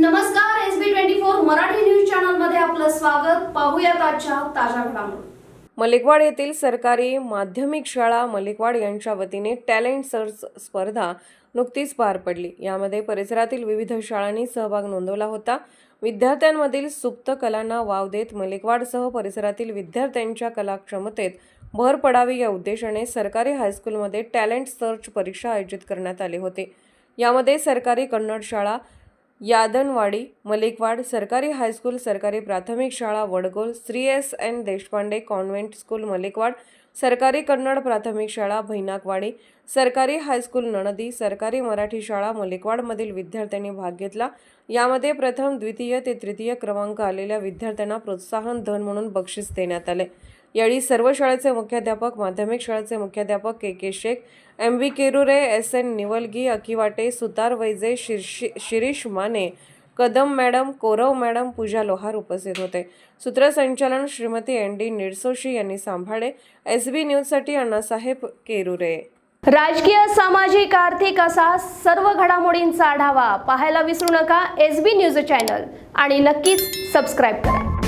नमस्कार S B twenty four Marathi news चॅनलमध्ये आपलं स्वागत. पाहूया आजच्या ताज्या घडामोडी. मलिकवाड येथील सरकारी माध्यमिक शाळा मलिकवाड यांच्या वतीने टॅलेंट सर्च स्पर्धा नुकतीच पार पडली. यामध्ये परिसरातील विविध शाळांनी सहभाग नोंदवला होता. विद्यार्थ्यांमधील सुप्त कलांना वाव देत मलिकवाडसह परिसरातील विद्यार्थ्यांच्या कलाक्षमतेत भर पडावी या उद्देशाने सरकारी हायस्कूलमध्ये टॅलेंट सर्च परीक्षा आयोजित करण्यात आली होती. यामध्ये सरकारी कन्नड शाळा यादनवाडी मलिकवाड सरकारी हायस्कूल सरकारी प्राथमिक शाळा Wadgol Shri S N Deshpande convent school Malikwad सरकारी कन्नड प्राथमिक शाळा भैनाकवाडी सरकारी हायस्कूल नणदी सरकारी मराठी शाळा मलिकवाडमधील विद्यार्थ्यांनी भाग घेतला. यामध्ये प्रथम द्वितीय ते तृतीय क्रमांक आलेल्या विद्यार्थ्यांना प्रोत्साहन धन म्हणून बक्षीस देण्यात आले. यावेळी सर्व शाळेचे मुख्याध्यापक माध्यमिक शाळेचे मुख्याध्यापक K K Shaikh M V Kerure S N Niwalgi Akiwate Sutar Vaije Shirshi Shirish Mane Kadam madam Korav madam Pooja Lohar उपस्थित होते. सूत्रसंचालन श्रीमती एन डी निडसोशी यांनी सांभाळे एस बी न्यूजसाठी अण्णासाहेब केरुरे. राजकीय सामाजिक आर्थिक असा सर्व घडामोडींचा आढावा पाहायला विसरू नका. एस बी न्यूज चॅनल आणि नक्कीच सबस्क्राईब करा.